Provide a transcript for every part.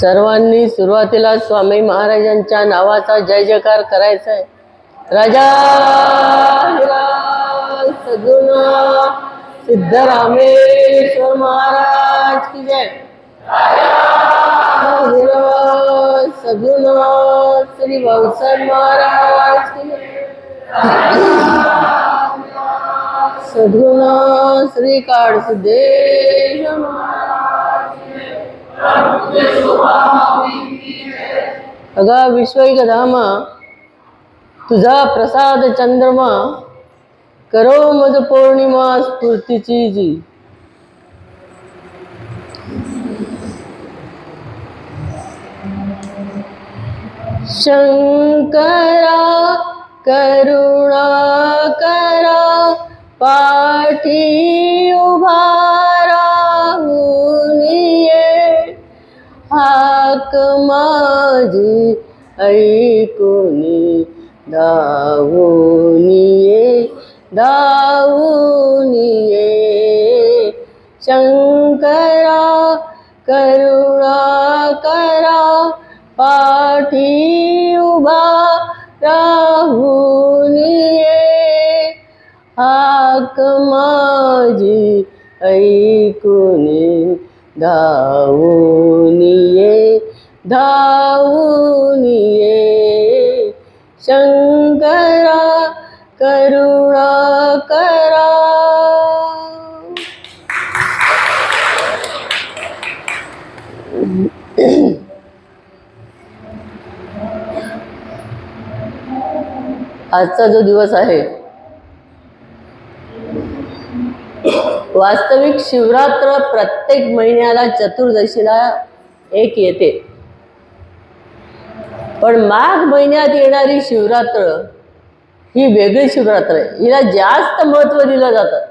सर्वांनी सुरुवातीला स्वामी महाराजांच्या नावाचा जय जयकार करायचा आहे राजा सगुणा सिद्धरामेश्वर महाराज की जय. सगुणा श्री भाऊसाहेब महाराज की जय. सद्गुणा श्री महाराज. अगा विश्वैक धामा तुझा प्रसाद चंद्रमा करो मज पौर्णिमा स्फूर्तीची जी. शंकरा करुणा करा पाठी माझी ऐकून धावून ये धावून ये शंकरा करुणा करा पाठी उभा राहून ये हाक माझी ऐकुनी धावून ये धावून ये शंकरा करुणा करा. आजचा जो दिवस आहे वास्तविक शिवरात्र प्रत्येक महिन्याला चतुर्दशीला एक येते. पण माघ महिन्यात येणारी शिवरात्र ही वेगळी शिवरात्र आहे. हिला जास्त महत्त्व दिलं जातं.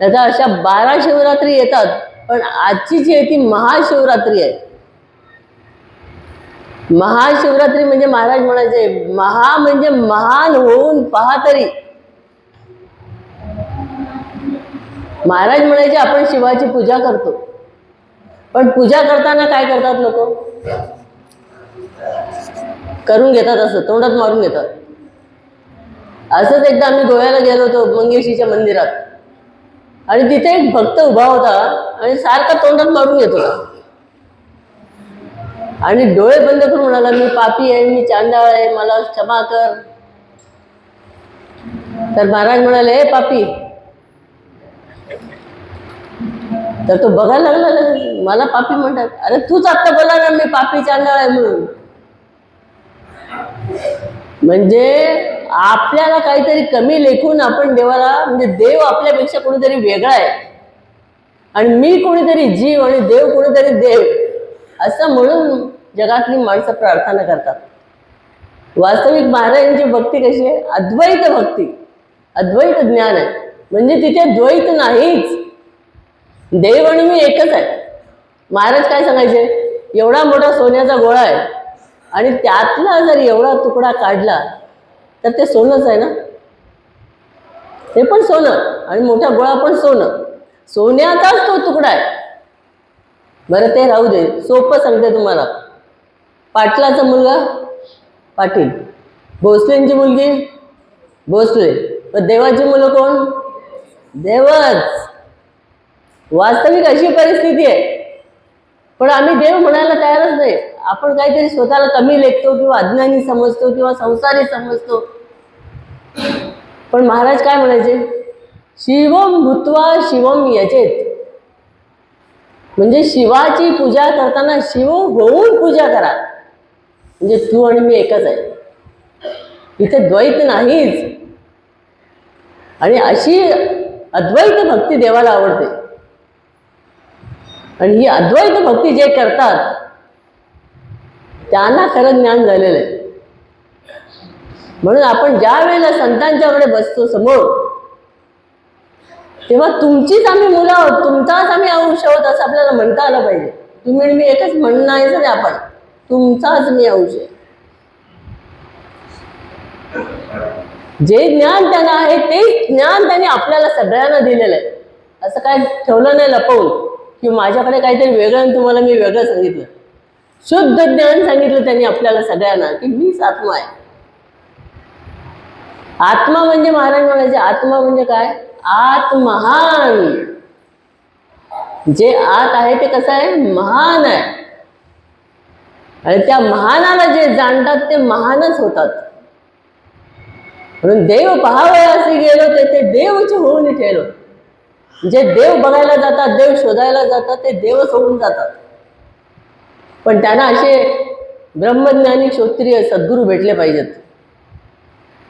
त्याचा अशा बारा शिवरात्री येतात पण आजची जी आहे ती महाशिवरात्री आहे. महाशिवरात्री म्हणजे महाराज म्हणायचे महा म्हणजे महान होऊन पहा तरी. महाराज म्हणायचे आपण शिवाची पूजा करतो. पण पूजा करताना काय करतात लोक? करून घेतात असं तोंडात मारून घेतात. असंच एकदा आम्ही गोव्याला गेलो होतो मंगेशीच्या मंदिरात. आणि तिथे एक भक्त उभा होता आणि सारखा तोंडात मारून घेत होता. आणि डोळे बंद करून म्हणाला मी पापी आहे मी चांडाळ आहे मला क्षमा कर. तर महाराज म्हणाले हे पापी. तर तो बघायला लागला मला पापी म्हणतात. अरे तूच आत्ता बोला ना मी पापी चांडाळ आहे म्हणून. म्हणजे आपल्याला काहीतरी कमी लेखून आपण देवाला म्हणजे देव आपल्यापेक्षा कोणीतरी वेगळा आहे. आणि मी कोणीतरी जीव आणि देव कोणीतरी देव असं म्हणून जगातली माणसं प्रार्थना करतात. वास्तविक महाराजांची भक्ती कशी आहे? अद्वैत भक्ती. अद्वैत ज्ञान आहे. म्हणजे तिथे द्वैत नाहीच. देव आणि मी एकच आहे. महाराज काय सांगायचे? एवढा मोठा सोन्याचा गोळा आहे. आणि त्यातला जर एवढा तुकडा काढला तर ते सोनंच आहे ना? ते पण सोनं आणि मोठा गोळा पण सोनं. सोन्याचाच तो तुकडा आहे. बरं ते राहू दे. सोपं सांगते तुम्हाला. पाटलाचा मुलगा पाटील. भोसलेंची मुलगी भोसले. पण देवाची मुलं कोण? देवच. वास्तविक अशी परिस्थिती आहे. पण आम्ही देव म्हणायला तयारच नाही. आपण काहीतरी स्वतःला कमी लेखतो किंवा अज्ञानी समजतो किंवा संसारी समजतो. पण महाराज काय म्हणायचे? शिवम भूत्वा शिवम यजेत म्हणजे शिवाची पूजा करताना शिव होऊन पूजा करा. म्हणजे तू आणि मी एकच आहे. इथे द्वैत नाहीच. आणि अशी अद्वैत भक्ती देवाला आवडते. आणि ही अद्वैत भक्ती जे करतात त्यांना खरं ज्ञान झालेलं आहे. म्हणून आपण ज्या वेळेला संतांच्याकडे बसतो समोर तेव्हा तुमचीच आम्ही मुलं आहोत तुमचाच आम्ही अंश आहोत असं आपल्याला म्हणता आलं पाहिजे. तुम्ही मी एकच म्हणणं आहे नाही आपण तुमचाच मी अंश आहे. जे ज्ञान त्यांना आहे ते ज्ञान त्यांनी आपल्याला सगळ्यांना दिलेलं आहे. असं काय ठेवलं नाही लपवून. की माझ्याकडे काहीतरी वेगळं आणि तुम्हाला मी वेगळं सांगितलं. शुद्ध ज्ञान सांगितलं त्यांनी आपल्याला सगळ्यांना की मीच आत्मा आहे. आत्मा म्हणजे महाराज म्हणायचे आत्मा म्हणजे काय? आत्महान जे आत आहे ते कसं आहे? महान आहे. आणि त्या महानाला जे जाणतात ते महानच होतात. म्हणून देव पहावया असे गेलो ते ते देवच होऊन ठेलो. जे देव बघायला जातात देव शोधायला जातात ते देव होऊन जातात. पण त्यांना असे ब्रह्मज्ञानी क्षोत्रिय सद्गुरू भेटले पाहिजेत.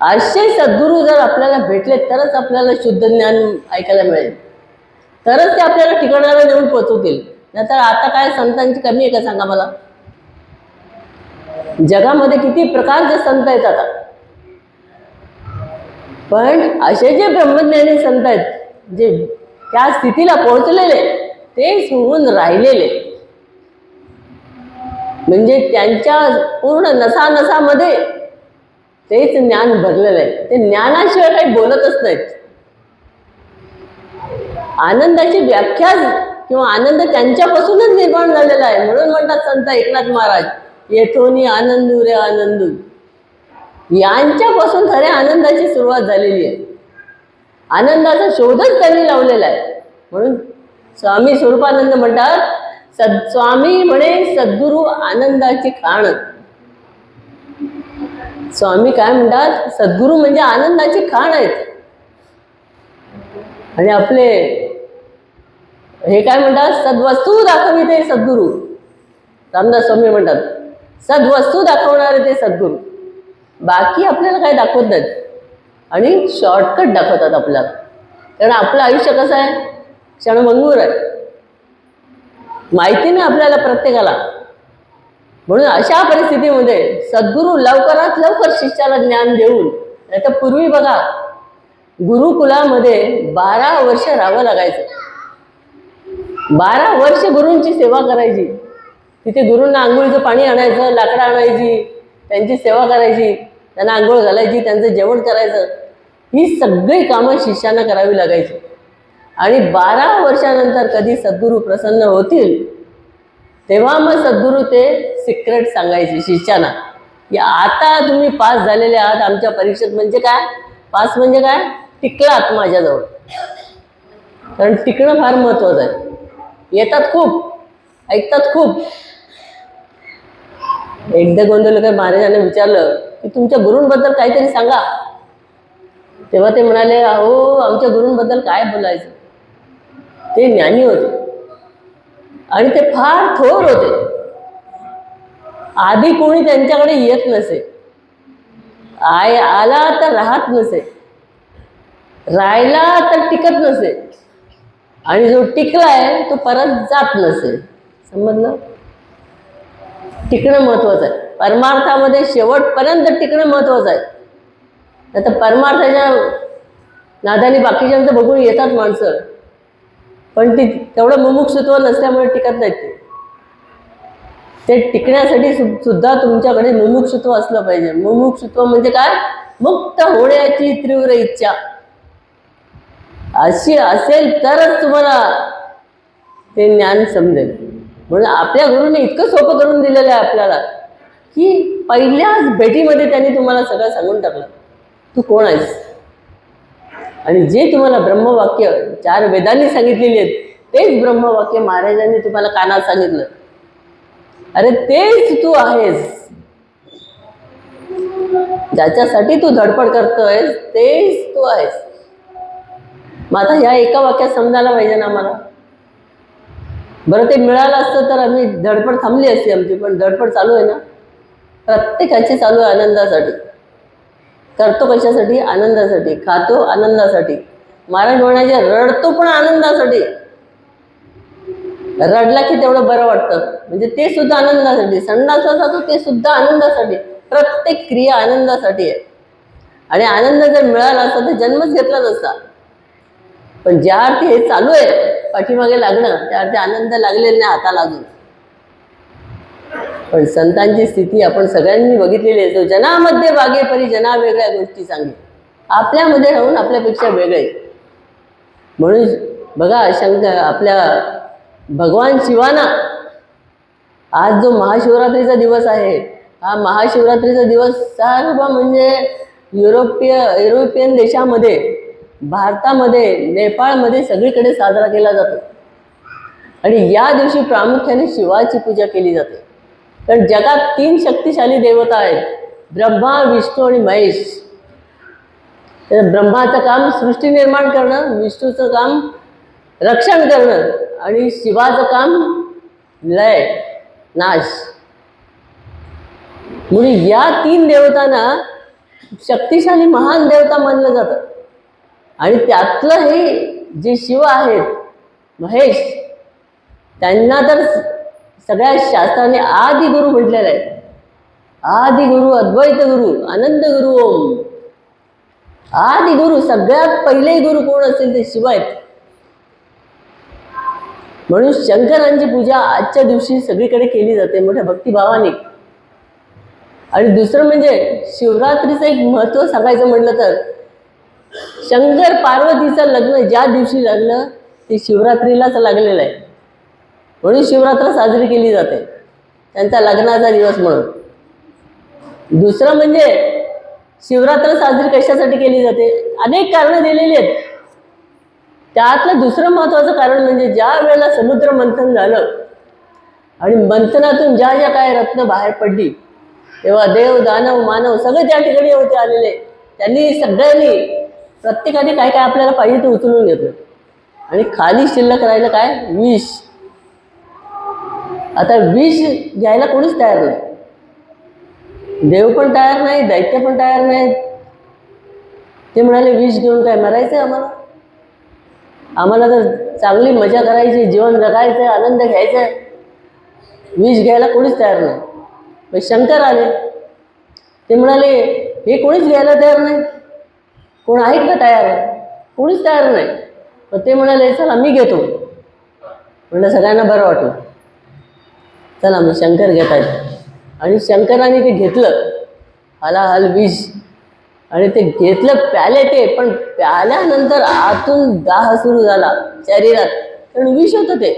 असे सद्गुरू जर आपल्याला भेटले तरच आपल्याला शुद्ध ज्ञान ऐकायला मिळेल. तरच ते आपल्याला ठिकाणाला नेऊन पोचवतील. नाहीतर आता काय संतांची कमी आहे का सांगा मला? जगामध्ये किती प्रकारचे संत आहेत आता. पण असे जे ब्रह्मज्ञानी संत आहेत जे त्या स्थितीला पोहोचलेले तेच होऊन राहिलेले. म्हणजे त्यांच्या पूर्ण नसा नसामध्ये तेच ज्ञान भरलेलं आहे. ते ज्ञानाशिवाय काही बोलतच नाहीत. आनंदाची व्याख्या किंवा आनंद त्यांच्यापासूनच निर्माण झालेला आहे. म्हणून म्हणतात संत एकनाथ महाराज येथोनी आनंदू रे आनंदू यांच्यापासून खऱ्या आनंदाची सुरुवात झालेली आहे. आनंदाचा शोधच त्यांनी लावलेला आहे. म्हणून स्वामी स्वरूपानंद म्हणतात सद स्वामी म्हणे सद्गुरू आनंदाची खाण. स्वामी काय म्हणतात सद्गुरू म्हणजे आनंदाची खाण आहेत. आणि आपले हे काय म्हणतात सद्वस्तू दाखविते सद्गुरू. रामदास स्वामी म्हणतात सद्वस्तू दाखवणारे ते सद्गुरू. बाकी आपल्याला काय दाखवत नाहीत. आणि शॉर्टकट दाखवतात आपल्याला. कारण आपलं आयुष्य कसं आहे? क्षणभंगूर आहे. माहिती नाही आपल्याला प्रत्येकाला. म्हणून अशा परिस्थितीमध्ये सद्गुरू लवकरात लवकर शिष्याला ज्ञान देऊन आता पूर्वी बघा गुरुकुलामध्ये बारा वर्ष राहावं लागायचं. बारा वर्ष गुरूंची सेवा करायची. तिथे गुरूंना आंघोळीचं पाणी आणायचं लाकडं आणायची त्यांची सेवा करायची त्यांना आंघोळ घालायची त्यांचं जेवण करायचं. ही सगळी कामं शिष्यांना करावी लागायची. आणि बारा वर्षानंतर कधी सद्गुरू प्रसन्न होतील तेव्हा मग सद्गुरू ते सिक्रेट सांगायचे शिष्याना की आता तुम्ही पास झालेले आहात आमच्या परीक्षेत म्हणजे काय? पास म्हणजे काय? टिकलात माझ्याजवळ कारण टिकणं फार महत्त्वाचं आहे. येतात खूप ऐकतात खूप. एकदा गोंधळकर महाराजांना विचारलं की तुमच्या गुरूंबद्दल काहीतरी सांगा. तेव्हा ते म्हणाले अहो आमच्या गुरूंबद्दल काय बोलायचं? ते ज्ञानी होते. आणि ते फार थोर होते. आधी कोणी त्यांच्याकडे येत नसे. आय आला तर राहत नसे. राहिला तर टिकत नसे. आणि जो टिकलाय तो परत जात नसे. समजलं? टिकणं महत्वाचं आहे. परमार्थामध्ये शेवटपर्यंत टिकणं महत्वाचं आहे. नाही तर परमार्थाच्या नादाने बाकीच्यांचं बघून येतात माणसं. पण ती तेवढं मुमुक्षत्व नसल्यामुळे टिकत नाहीत ते. ते टिकण्यासाठी सु- सुद्धा तुमच्याकडे मुमुक्षत्व असलं पाहिजे. मुमुक्षत्व म्हणजे काय? मुक्त होण्याची तीव्र इच्छा. अशी असेल तरच तुम्हाला ते ज्ञान समजेल. म्हणून आपल्या गुरुने इतकं सोपं करून दिलेलं आहे आपल्याला की पहिल्याच भेटीमध्ये त्यांनी तुम्हाला सगळं सांगून टाकलं. तू कोण आहेस? आणि जे तुम्हाला ब्रह्मवाक्य चार वेदांनी सांगितलेली आहेत तेच ब्रह्मवाक्य महाराजांनी तुम्हाला कानात सांगितलं. अरे तेच तू आहेस. ज्याच्यासाठी तू धडपड करतोय तेच तू आहेस. मग आता ह्या एका वाक्यात समजायला पाहिजे ना आम्हाला? बरं ते मिळालं असतं तर आम्ही धडपड थांबली असती आमची पण धडपड चालू आहे ना. प्रत्येकाची चालू आहे आनंदासाठी. करतो कशासाठी? आनंदासाठी. खातो आनंदासाठी. महाराज म्हणायचे रडतो पण आनंदासाठी. रडला की तेवढं बरं वाटतं. म्हणजे ते सुद्धा आनंदासाठी. संडासा जातो ते सुद्धा आनंदासाठी. प्रत्येक क्रिया आनंदासाठी आहे. आणि आनंद जर मिळाला असता तर जन्मच घेतला नसता. पण ज्या अर्थी हे चालू आहे पाठीमागे लागणं त्या अर्थी आनंद लागलेला नाही हाताला अजून. पण संतांची स्थिती आपण सगळ्यांनी बघितलेली आहे. जनामध्ये बागे परी जना वेगळ्या गोष्टी सांगे. आपल्यामध्ये राहून आपल्यापेक्षा वेगळे म्हणून बघा शंकर आपल्या भगवान शिवाना आज जो महाशिवरात्रीचा दिवस आहे हा महाशिवरात्रीचा दिवस सर्व म्हणजे युरोपीय युरोपियन देशामध्ये भारतामध्ये नेपाळमध्ये सगळीकडे साजरा केला जातो. आणि या दिवशी प्रामुख्याने शिवाची पूजा केली जाते. कारण जगात तीन शक्तिशाली देवता आहेत ब्रह्मा विष्णू आणि महेश. तर ब्रह्माचं काम सृष्टी निर्माण करणं विष्णूचं काम रक्षण करणं आणि शिवाचं काम लय नाश. म्हणून या तीन देवतांना शक्तिशाली महान देवता मानलं जातं. आणि त्यातलं हे जे शिव आहेत महेश त्यांना तर सगळ्या शास्त्राने आदि गुरु म्हटलेलं आहे. आदि गुरु अद्वैत गुरु आनंद गुरु ओम. आदि गुरु सगळ्यात पहिले गुरु कोण असेल ते शिव आहेत म्हणून शंकरांची पूजा आजच्या दिवशी सगळीकडे केली जाते मोठ्या भक्तिभावाने. आणि दुसरं म्हणजे शिवरात्रीचं एक महत्त्व सांगायचं म्हटलं तर शंकर पार्वतीचं लग्न ज्या दिवशी लागलं ते शिवरात्रीलाच लागलेलं आहे. म्हणून शिवरात्र साजरी केली जाते. त्यांचा लग्नाचा दिवस म्हणून. दुसरं म्हणजे शिवरात्र साजरी कशासाठी केली जाते? अनेक कारणं दिलेली आहेत. त्यातलं दुसरं महत्त्वाचं कारण म्हणजे ज्या वेळेला समुद्र मंथन झालं आणि मंथनातून ज्या ज्या काय रत्न बाहेर पडली तेव्हा देव दानव मानव सगळे त्या ठिकाणी होते आलेले. त्यांनी सगळ्यांनी प्रत्येकाने काय काय आपल्याला पाहिजे ते उचलून घेतलं. आणि खाली शिल्लक राहिलं काय? विष. आता विष घ्यायला कोणीच तयार नाही. देव पण तयार नाही दैत्य पण तयार नाहीत. ते म्हणाले विष घेऊन काय मरायचं आम्हाला? आम्हाला तर चांगली मजा करायची जीवन जगायचं आनंद घ्यायचा आहे विष घ्यायला कोणीच तयार नाही. मग शंकर आले. ते म्हणाले हे कोणीच घ्यायला तयार नाही? कोण आहेत का तयार? कोणीच तयार नाही. मग ते म्हणाले चला मी घेतो. म्हणलं सगळ्यांना बरं वाटलं. चला मग शंकर घेत आहेत आणि शंकराने ते घेतलं. हाला हल विष आणि ते घेतलं प्याले ते पण प्याल्यानंतर आतून दाह सुरू झाला शरीरात. कारण विष होतं ते.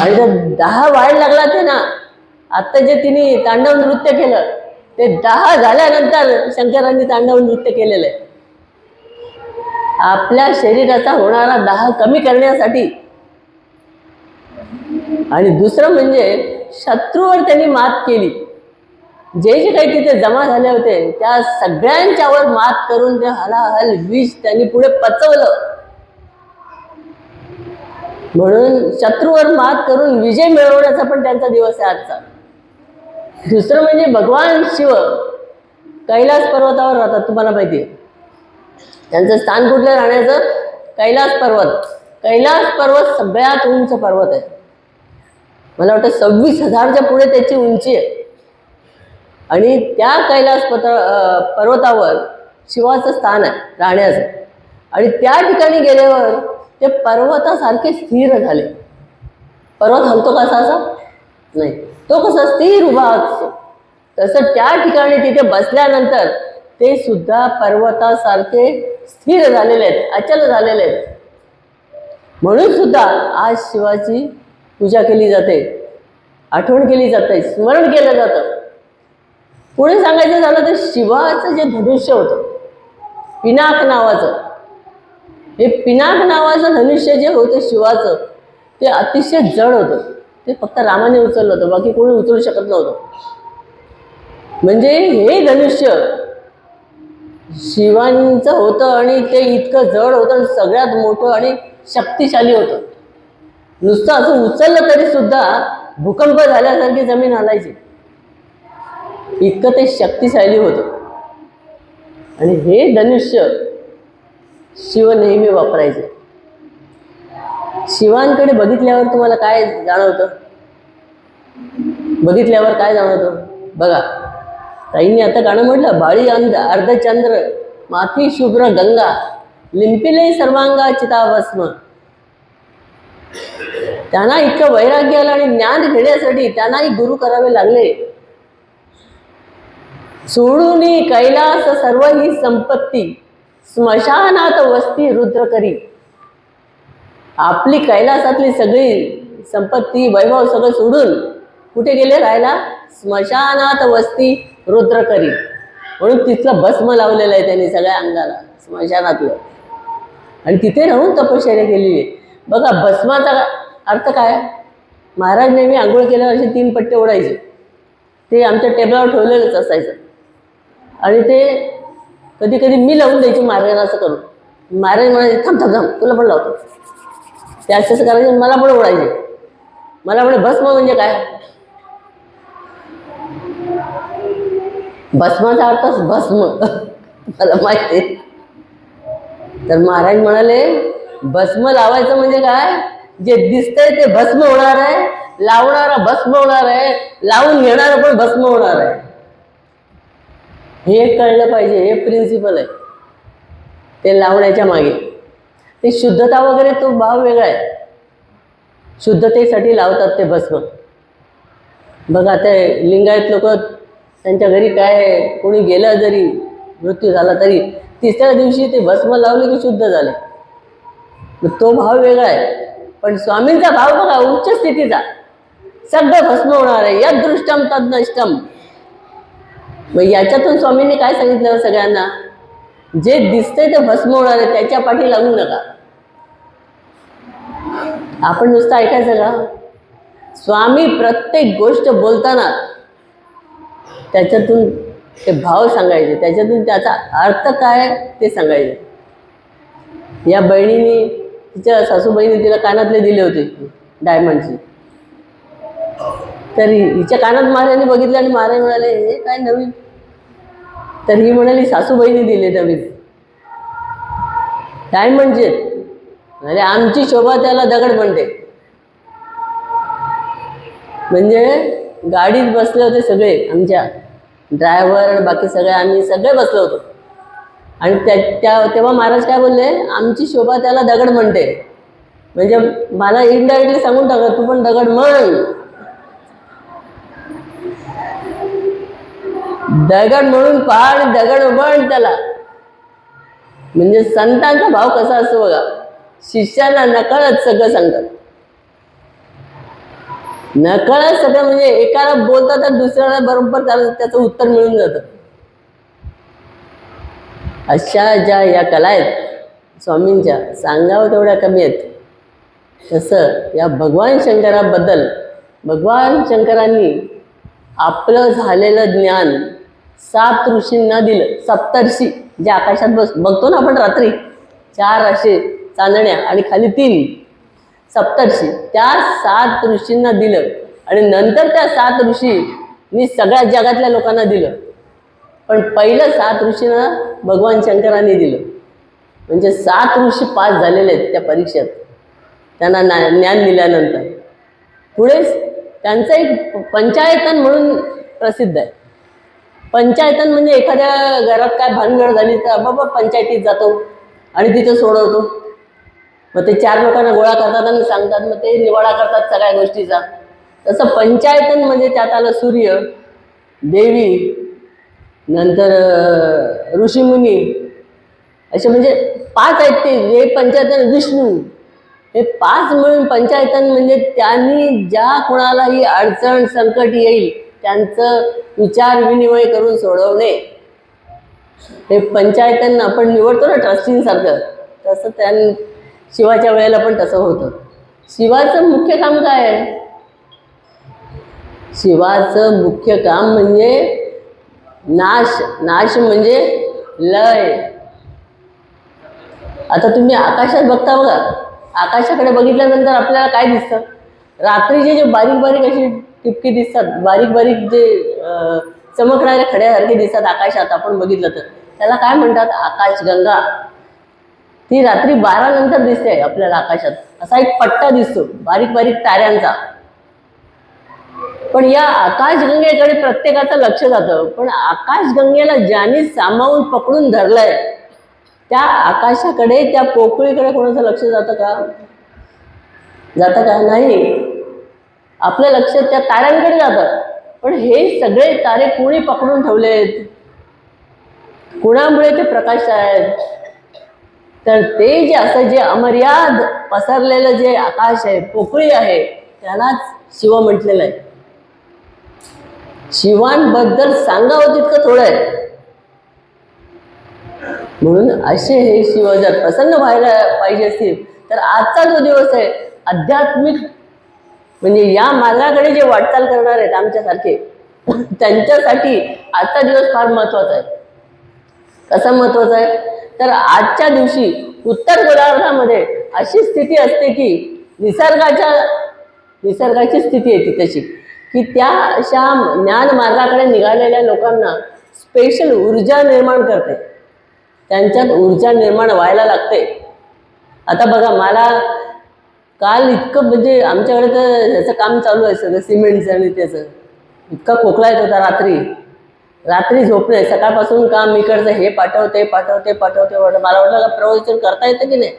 आणि जर दहा वाढ लागला ते ना आत्ता जे तिने तांडव नृत्य केलं ते दहा झाल्यानंतर शंकरांनी तांडव नृत्य केलेलं आहे. आपल्या शरीराचा होणारा दाह कमी करण्यासाठी आणि दुसरं म्हणजे शत्रूवर त्यांनी मात केली. जे जे काही तिथे जमा झाले होते त्या सगळ्यांच्यावर मात करून ते हलाहल विष त्यांनी पुढे पचवलं. म्हणून शत्रूवर मात करून विजय मिळवण्याचा पण त्यांचा दिवस आहे आजचा. दुसरं म्हणजे भगवान शिव कैलास पर्वतावर राहतात तुम्हाला माहिती आहे. त्यांचं स्थान कुठलं राहण्याचं? कैलास पर्वत. कैलास पर्वत सगळ्यात उंच पर्वत आहे. मला वाटतं सव्वीस हजारच्या पुढे त्याची उंची आहे. आणि त्या कैलास पत पर्वतावर शिवाचं स्थान आहे राहण्याचं. आणि त्या ठिकाणी गेल्यावर ते पर्वतासारखे स्थिर झाले. पर्वत हलतो कसा असा? नाही. तो कसा स्थिर उभा असतो. तसं त्या ठिकाणी तिथे बसल्यानंतर ते सुद्धा पर्वतासारखे स्थिर झालेले आहेत अचल झालेले आहेत. म्हणून सुद्धा आज शिवाची पूजा केली जाते आठवण केली जाते स्मरण केलं जातं. पुढे सांगायचं झालं तर शिवाचं जे धनुष्य होतं पिनाक नावाचं हे पिनाक नावाचं धनुष्य जे होतं शिवाचं ते अतिशय जड होतं. ते फक्त रामाने उचललं होतं बाकी कोणी उचलू शकत नव्हतं. म्हणजे हे धनुष्य शिवांचं होतं आणि ते इतकं जड होतं आणि सगळ्यात मोठं आणि शक्तिशाली होतं. नुसतं असं उचललं तरी सुद्धा भूकंप झाल्यासारखी जमीन हलायची इतकं ते शक्तिशाली होतं. आणि हे धनुष्य शिव नेहमी वापरायचे. शिवांकडे बघितल्यावर तुम्हाला काय जाणवतं? बघितल्यावर काय जाणवतं? बघा. ताईंनी आता गाणं म्हटलं बाळी अंध अर्धचंद्र माती शुभ्र गंगा लिंपिले सर्वांगा चिताभस्म. त्यांना इतकं वैराग्य आलं आणि ज्ञान घेण्यासाठी त्यांनाही गुरु करावे लागले. सोडून कैलास सर्व ही संपत्ती स्मशानात वस्ती रुद्र करी. आपली कैलासातली सगळी संपत्ती वैभव सगळं सोडून कुठे गेले राहायला? स्मशानात वस्ती रुद्र करी. म्हणून तिथलं भस्म लावलेलं आहे त्यांनी सगळ्या अंगाला स्मशानातलं. आणि तिथे राहून तपश्चर्या केलेली आहे. बघा भस्माचा अर्थ काय? महाराज नेहमी आंघोळ केल्यावर असे तीन पट्टे ओढायचे. ते आमच्या टेबलावर ठेवलेलंच असायचं. आणि ते कधी कधी मी लावून द्यायची महाराजांना असं करून. महाराज म्हणायचे थांब थांब थांब तुला पण लावतो. ते असं करायचे मला पण ओढायचे. मला म्हणे भस्म म्हणजे काय? भस्माचा अर्थच भस्म. मला माहिती. आहे. तर महाराज म्हणाले भस्म लावायचं म्हणजे काय? जे दिसतंय ते भस्म होणार आहे. लावणारा भस्म होणार आहे. लावून घेणारा पण भस्म होणार आहे. हे कळलं पाहिजे हे प्रिन्सिपल आहे. ते लावण्याच्या मागे. ते शुद्धता वगैरे तो भाव वेगळा आहे. शुद्धतेसाठी लावतात ते भस्म. बघा ते लिंगायत लोक त्यांच्या घरी काय कोणी गेलं जरी मृत्यू झाला तरी तिसऱ्या दिवशी ते भस्म लावले की शुद्ध झाले. तो भाव वेगळा आहे. पण स्वामींचा भाव बघा उच्च स्थितीचा. सगळं भस्म होणार आहे. यदृष्टम तद नष्टम मग याच्यातून स्वामींनी काय सांगितलं हो सगळ्यांना? जे दिसतंय ते भस्म होणार आहे त्याच्या पाठी लागू नका. आपण नुसतं ऐकायचं का? स्वामी प्रत्येक गोष्ट बोलताना त्याच्यातून ते भाव सांगायचे. त्याच्यातून त्याचा अर्थ काय ते सांगायचे. या बहिणीने तिच्या सासूबाईने तिला कानातले दिले होते डायमंडचे तर हिच्या कानात महाराजांनी बघितलं आणि महाराज म्हणाले हे काय नवीन? तर ही म्हणाली सासूबाईने दिले नवीन. डायमंडचे अरे आमची शोभा त्याला दगड बनते. म्हणजे गाडीत बसले होते सगळे आमच्या ड्रायव्हर आणि बाकी सगळे आम्ही सगळे बसलो होतो. आणि त्या त्या तेव्हा महाराज काय बोलले आमची शोभा त्याला दगड म्हणते. म्हणजे मला इनडायरेक्टली सांगून टाका तू पण दगड म्हण. दगड म्हणून पहाड दगड म्हण त्याला. म्हणजे संतांचा भाव कसा असतो बघा शिष्याला नकळत सगळं सांगतात. नकळत सगळं म्हणजे एकाला बोलतात तर दुसऱ्याला बरोबर त्याला त्याचं उत्तर मिळून जातं. अशा ज्या या कला आहेत स्वामींच्या सांगावं तेवढ्या कमी आहेत. तसं या भगवान शंकराबद्दल भगवान शंकरांनी आपलं झालेलं ज्ञान सात ऋषींना दिलं. सप्तर्षी जे आकाशात बस बघतो ना आपण रात्री चार असे चांदण्या आणि खाली तीन. सप्तर्षी त्या सात ऋषींना दिलं आणि नंतर त्या सात ऋषींनी सगळ्या जगातल्या लोकांना दिलं. पण पहिलं सात ऋषींना भगवान शंकरांनी दिलं. म्हणजे सात ऋषी पास झालेले आहेत त्या परीक्षेत. त्यांना ना ज्ञान दिल्यानंतर. पुढे त्यांचं एक पंचायतन म्हणून प्रसिद्ध आहे. पंचायतन म्हणजे एखाद्या घरात काय भानगड झाली तर बाबा पंचायतीत जातो आणि तिथे सोडवतो. मग ते चार लोकांना गोळा करतात आणि सांगतात मग ते निवाडा करतात सगळ्या गोष्टीचा. तसं पंचायतन म्हणजे त्यात आलं सूर्य देवी नंतर ऋषीमुनी असे म्हणजे पाच आहेत ते हे पंचायतन विष्णू. हे पाच मिळून पंचायतन म्हणजे त्यांनी ज्या कुणालाही अडचण संकट येईल त्यांचं विचार विनिमय करून सोडवणे. हे पंचायतन आपण निवडतो ना ट्रस्टींसारखं तसं त्यां शिवाच्या वेळेला पण तसं होतं. शिवाचं मुख्य काम काय आहे? शिवाचं मुख्य काम म्हणजे नाश नाश म्हणजे लय. आता तुम्ही आकाशात बघता बघा. आकाशाकडे बघितल्यानंतर आपल्याला काय दिसतं? रात्रीचे जे बारीक बारीक अशी टिपकी दिसतात बारीक बारीक जे चमकणाऱ्या खड्यासारखे दिसतात आकाशात आपण बघितलं तर. त्याला काय म्हणतात? आकाशगंगा. ती रात्री बारा नंतर दिसते आपल्याला आकाशात. असा एक पट्टा दिसतो बारीक बारीक ताऱ्यांचा. पण या आकाशगंगेकडे प्रत्येकाचं लक्ष जातं. पण आकाशगंगेला ज्यांनी सामावून पकडून धरलंय त्या आकाशाकडे त्या पोकळीकडे कोणाचं लक्ष जातं का? जातं का? नाही. आपलं लक्ष त्या ताऱ्यांकडे जातं. पण हे सगळे तारे कोणी पकडून ठेवलेत? कुणामुळे ते प्रकाश आहेत? तर ते जे असं जे अमर्याद पसरलेलं जे आकाश आहे पोकळी आहे त्यालाच शिव म्हटलेलं आहे. शिवांबद्दल सांगावं तितकं थोडं आहे. म्हणून असे हे शिव जर प्रसन्न व्हायला पाहिजे असतील तर आजचा जो दिवस आहे आध्यात्मिक म्हणजे या मार्गाकडे जे वाटचाल करणार आहेत आमच्यासारखे त्यांच्यासाठी आजचा दिवस फार महत्त्वाचा आहे. कसा महत्त्वाचा आहे? तर आजच्या दिवशी उत्तर गोलार्धामध्ये अशी स्थिती असते की निसर्गाच्या निसर्गाची स्थिती येते तशी की त्या अशा ज्ञान मार्गाकडे निघालेल्या लोकांना स्पेशल ऊर्जा निर्माण करते. त्यांच्यात ऊर्जा निर्माण व्हायला लागते. आता बघा मला काल इतकं म्हणजे आमच्याकडे तर ह्याचं काम चालू आहे सगळं सिमेंटचं आणि त्याचं. इतका खोकला येत होता रात्री. रात्री झोप नाही. सकाळपासून काम इकडचं हे पाठवते पाठवते पाठवते. मला वाटलं का प्रवचन करता येतं की नाही?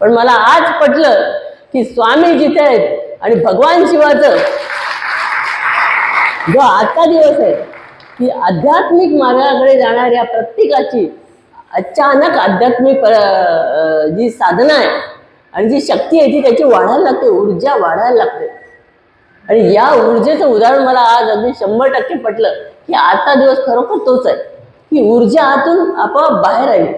पण मला आज पटलं की स्वामी जिथे आहेत आणि भगवान शिवाचं जो आजचा दिवस आहे की आध्यात्मिक मार्गाकडे जाणाऱ्या प्रत्येकाची अचानक आध्यात्मिक जी साधना आहे आणि जी शक्ती आहे ती त्याची वाढायला लागते ऊर्जा वाढायला लागते. आणि या ऊर्जेचं उदाहरण मला आज अगदी शंभर टक्के पटलं की आजचा दिवस खरोखर तोच आहे की ऊर्जा आतून आपोआप बाहेर आली.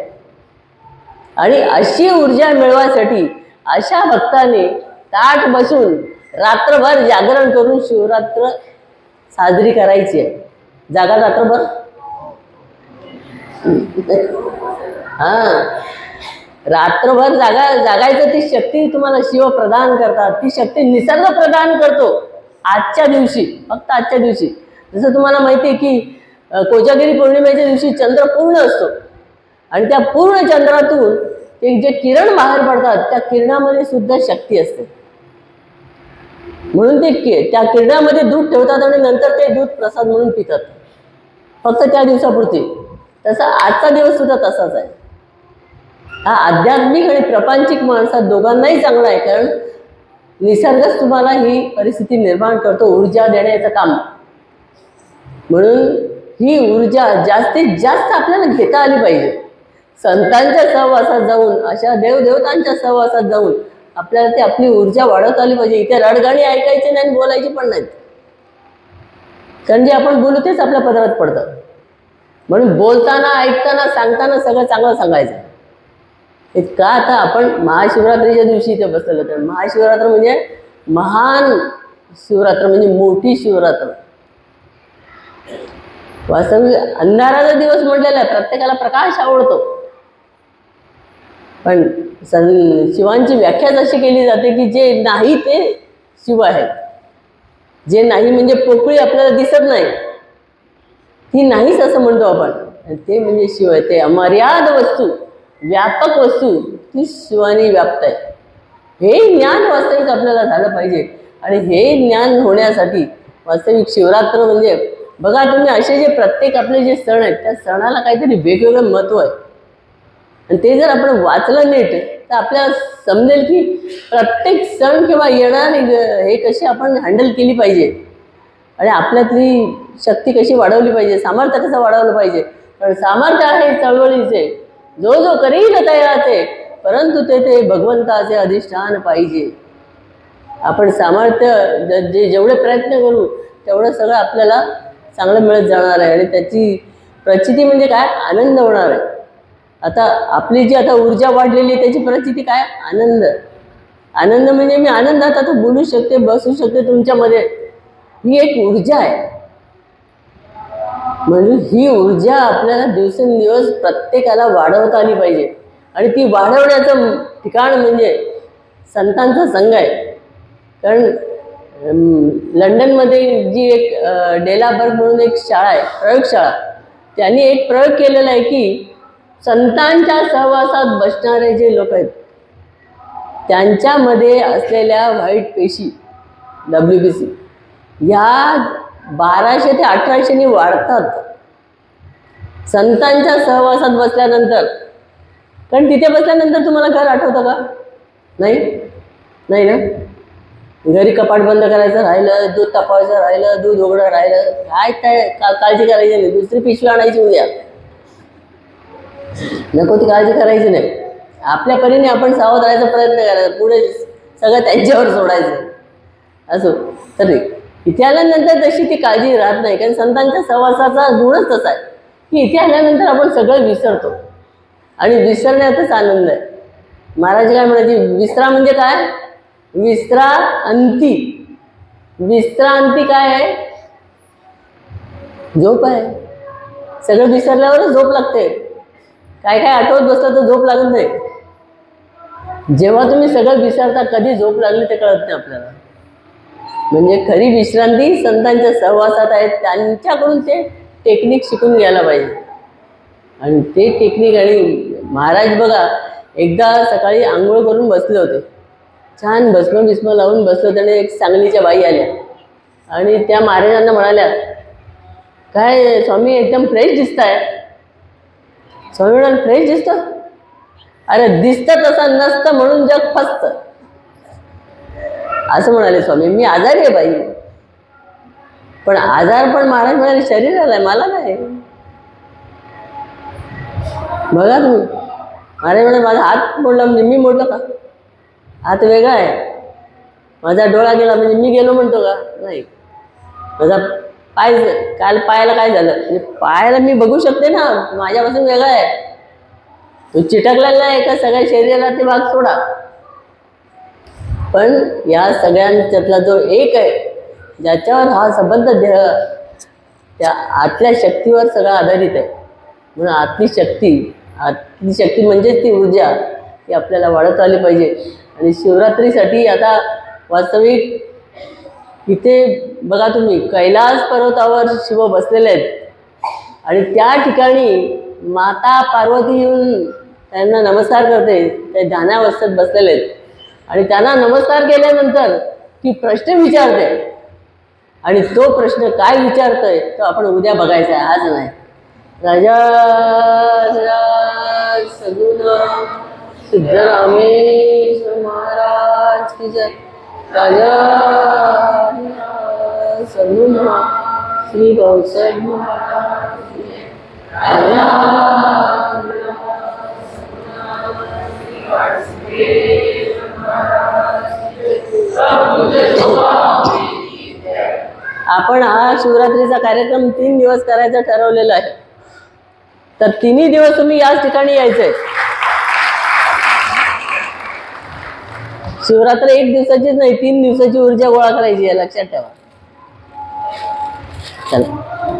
आणि अशी ऊर्जा मिळवायसाठी अशा भक्ताने ताट बसून रात्रभर जागरण करून शिवरात्र साजरी करायची आहे. जागा रात्रभर हा. रात्रभर जागा जागायचं ती शक्ती तुम्हाला शिव प्रदान करतात. ती शक्ती निसर्ग प्रदान करतो. आजच्या दिवशी फक्त आजच्या दिवशी. जसं तुम्हाला माहिती आहे की कोजागिरी पौर्णिमेच्या दिवशी चंद्र पूर्ण असतो. आणि त्या पूर्ण चंद्रातून ते जे किरण बाहेर पडतात त्या किरणामध्ये सुद्धा शक्ती असते. म्हणून ते त्या किरणामध्ये दूध ठेवतात आणि नंतर ते दूध प्रसाद म्हणून पितात. फक्त त्या दिवसापुरती. तसा आजचा दिवस सुद्धा तसाच आहे. हा आध्यात्मिक आणि प्रपंचिक माणसात दोघांनाही चांगला आहे कारण निसर्गच तुम्हाला ही परिस्थिती निर्माण करतो ऊर्जा देण्याचं काम. म्हणून ही ऊर्जा जास्तीत जास्त आपल्याला घेता आली पाहिजे. संतांच्या सहवासात जाऊन अशा देवदेवतांच्या सहवासात जाऊन आपल्याला ती आपली ऊर्जा वाढवता आली पाहिजे. इथे रडगाणी ऐकायची नाही आणि बोलायची पण नाहीत कारण जे आपण बोलू तेच आपल्या पदरात पडतं. म्हणून बोलताना ऐकताना सांगताना सगळं चांगलं सांगायचं. हे का आता आपण महाशिवरात्रीच्या दिवशी इथे बसलेलं तर महाशिवरात्र म्हणजे महान शिवरात्र म्हणजे मोठी शिवरात्र. वास्तविक अंधाराचा दिवस म्हटलेला आहे. प्रत्येकाला प्रकाश आवडतो. पण सं शिवांची व्याख्याच अशी केली जाते की जे नाही ते शिव आहेत जे नाही म्हणजे पोकळी आपल्याला दिसत नाही. ती नाहीच असं म्हणतो आपण. ते म्हणजे शिव आहे. ते अमर्याद वस्तू व्यापक वस्तू ती शिवानी व्याप्त आहे. हे ज्ञान वास्तविक आपल्याला झालं पाहिजे. आणि हे ज्ञान होण्यासाठी वास्तविक शिवरात्र म्हणजे बघा तुम्ही असे जे प्रत्येक आपले जे सण आहेत त्या सणाला काहीतरी वेगवेगळं महत्त्व आहे. आणि ते जर आपण वाचलं नीट तर आपल्याला समजेल की प्रत्येक सण किंवा येणारी ग- हे कशी आपण हँडल केली पाहिजे. आणि आपल्यातली शक्ती कशी वाढवली पाहिजे सामर्थ्य कसं वाढवलं पाहिजे. कारण सामर्थ्य आहे चळवळीचे. जो जो करील तयाचे परंतु ते ते भगवंताचे अधिष्ठान पाहिजे. आपण सामर्थ्य ज- जे जेवढे प्रयत्न करू तेवढं सगळं आपल्याला चांगलं मिळत जाणार आहे. आणि त्याची प्रचिती म्हणजे काय? आनंद होणार आहे. आता आपली जी आता ऊर्जा वाढलेली आहे त्याची प्रचिती काय? आनंद. आनंद म्हणजे मी आनंदात आता बोलू शकते बसू शकते तुमच्यामध्ये. ही एक ऊर्जा आहे. म्हणून ही ऊर्जा आपल्याला दिवसेंदिवस प्रत्येकाला वाढवता आली पाहिजे. आणि ती वाढवण्याचं ठिकाण म्हणजे संतांचा संघ आहे. कारण लंडनमध्ये जी एक डेलाबर्ग म्हणून एक शाळा आहे प्रयोगशाळा त्यांनी एक प्रयोग केलेला आहे की संतांच्या सहवासात बसणारे जे लोक आहेत त्यांच्यामध्ये असलेल्या वाईट पेशी डब्ल्यू बी सी ह्या बाराशे ते अठराशेने वाढतात. संतांच्या सहवासात बसल्यानंतर कारण तिथे बसल्यानंतर तुम्हाला घर आठवतं का? नाही? नाही ना? घरी कपाट बंद करायचं राहिलं दूध तापवायचं राहिलं दूध उघडं राहिलं काय काय का काळजी करायची नाही. दुसरी पिशवी आणायची उद्या. नको ती काळजी करायची नाही. आपल्या परीने आपण सावध राहायचा प्रयत्न करायचा. पुढे सगळं त्यांच्यावर सोडायचं. असो. तर इथे आल्यानंतर तशी ती काळजी राहत नाही कारण संतांच्या सहवासाचा गुणच तसा आहे. की इथे आल्यानंतर आपण सगळं विसरतो. आणि विसरण्यातच आनंद आहे. महाराज काय म्हणायचे? विसरा म्हणजे काय? विसरा अंती. विश्रांती काय आहे? झोप आहे. सगळं विसरल्यावरच झोप लागते. काय काय आठवत बसलं तर झोप लागत नाही. जेव्हा तुम्ही सगळं विसरता कधी झोप लागली ते कळत नाही आपल्याला. म्हणजे खरी विश्रांती संतांच्या सहवासात आहे. त्यांच्याकडून ते टेक्निक शिकून घ्यायला पाहिजे. आणि ते टेक्निक आणि महाराज बघा एकदा सकाळी आंघोळ करून बसले होते. छान भस्म बिस्म लावून बसले होते आणि एक सांगलीच्या बाई आल्या. आणि त्या महाराजांना म्हणाल्या काय स्वामी एकदम फ्रेश दिसताय. आहे म्हणाल फ्रेश दिसतं. अरे दिसतं तसं नसतं म्हणून जग फसतं. असं म्हणाले स्वामी मी आजारी आहे बाई. पण आजार पण महाराज म्हणाले शरीराला आहे मला नाही. बघा तुम्ही. महाराज म्हणाले माझा हात मोडला म्हणजे मी मोडलं का? हात वेगळा आहे. माझा डोळा गेला म्हणजे मी गेलो म्हणतो का? नाही. माझा पाय काल पायाला काय झालं? म्हणजे पायाला मी बघू शकते ना माझ्यापासून वेगळा आहे. तो चिटकलेला आहे का सगळ्या शरीराला ते भाग सोडा. पण या सगळ्यांच्यातला जो एक आहे ज्याच्यावर हा संबंध देह त्या आतल्या शक्तीवर सगळं आधारित आहे. म्हणून आतली शक्ती आतली शक्ती म्हणजेच ती ऊर्जा ती आपल्याला वाढत आली पाहिजे. आणि शिवरात्रीसाठी आता वास्तविक इथे बघा तुम्ही कैलास पर्वतावर शिव बसलेले आहेत. आणि त्या ठिकाणी माता पार्वती येऊन त्यांना नमस्कार करते ते ध्यानावस्थेत बसलेले आहेत. आणि त्यांना नमस्कार केल्यानंतर ती प्रश्न विचारते. आणि तो प्रश्न काय विचारतोय तो आपण उद्या बघायचा आहे आज नाही. राजा सगुण सिद्धरामेश महाराज की जय. राजा सगुण श्री गौसर राजा आपण हा शिवरात्रीचा कार्यक्रम तीन दिवस करायचा ठरवलेला आहे. तर तिन्ही दिवस तुम्ही याच ठिकाणी यायचंय. शिवरात्र एक दिवसाचीच नाही तीन दिवसाची ऊर्जा गोळा करायची आहे लक्षात ठेवा. चला.